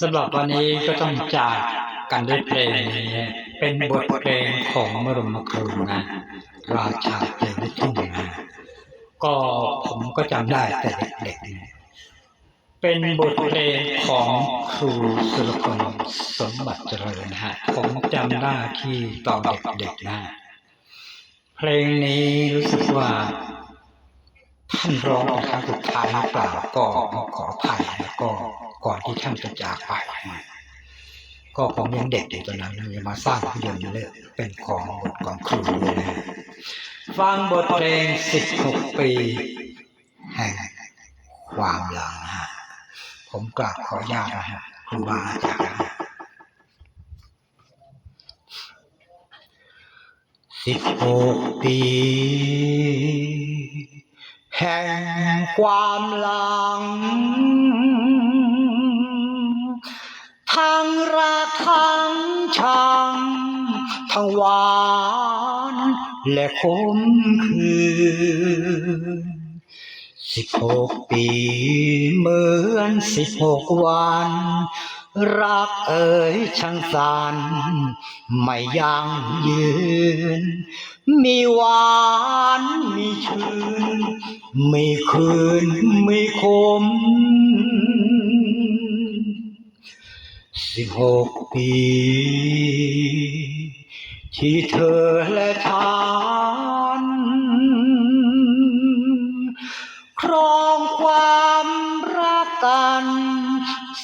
สำหรับวันนี้ก็ต้องจากกันด้วยเพลงนี้ เป็นบทเพลงของมรมครูนะ ราชาเพลงลูกทุ่งนะก็ผมก็จำได้แต่เด็กๆ เป็นบทเพลงของครูสุรพลสมบัติเจริญนะฮะ ผมจำได้ที่ตอนเด็กๆนะ เพลงนี้รู้สึกว่าท่านร้องป็นครั้งสุดท้ายหรือเปล่าก็ขออภัยนะก็ ก่อนที่ท่านจะจากไป ก็ผมยังเด็กอยู่ตอนนั้นนะยังมาสร้างภาพยนตร์เลยเป็นของบทของครูเลยนะฟังบทเพลง 16 ปีแห่งความหลังฮะผมกราบขออนุญาตนะฮะครูบาอาจารย์สิบหกปี แห่งความหลัง ทั้งรักทั้งชัง ทั้งหวานและคมคืนสิบหกปีเหมือนสิบหกวัน รักเอ่ยช่างสานไม่ยังยืน มีหวานมีชื่น มีคืน มีคม สิบหกปี ที่เธอและฉันครองความรักกัน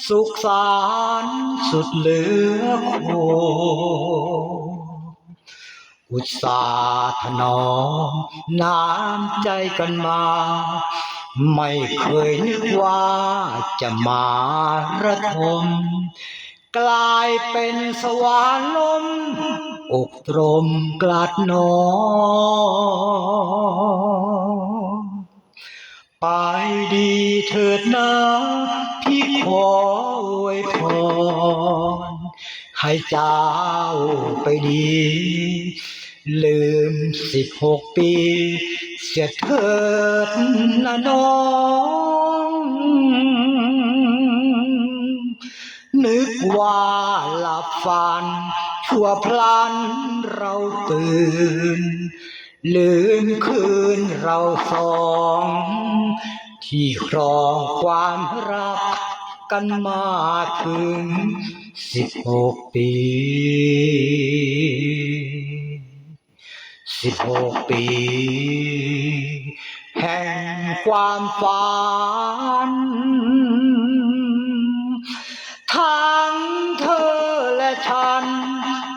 สุขสันต์สุดเหลือโคอุตสาห์ถนอมน้ำใจกันมา ไม่เคยนึกว่าจะมาระทม กลายเป็นสวรรค์ลมอกตรมกลัดนอ ไปดีเถิดนะพี่ขออวยพร ให้เจ้าไปดี ลืมสิบหกปีเสียเถิดนะน้อง นึกว่าหลับฝัน ชั่วพลันเราตื่นลืมคืนเราสอง ที่ครองความรักกันมาถึงสิบหกปีสิบหกปี แห่งความฝัน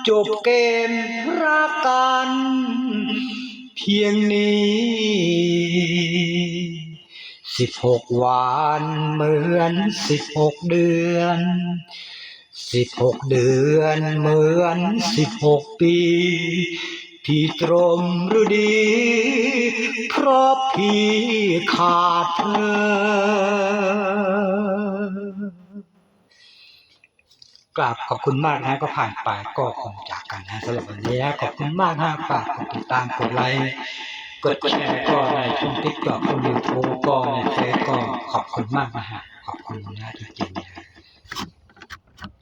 จบเกมรักกัน เพียงนี้สิบหกวันเหมือนสิบหกเดือนสิบหกเดือนเหมือนสิบหกปี พี่ตรมหรือดี เพราะพี่ขาดเธอ กราบขอบคุณมากนะก็ผ่านไปก็คงจากกันนะสำหรับวันนี้นะขอบคุณมากนะฝากกดติดตามกดไลค์กดแชร์ก็ในช่องติ๊กต็อกยูทูบก็ในเฟซก็ขอบคุณมากนะฮะขอบคุณนะจริงๆ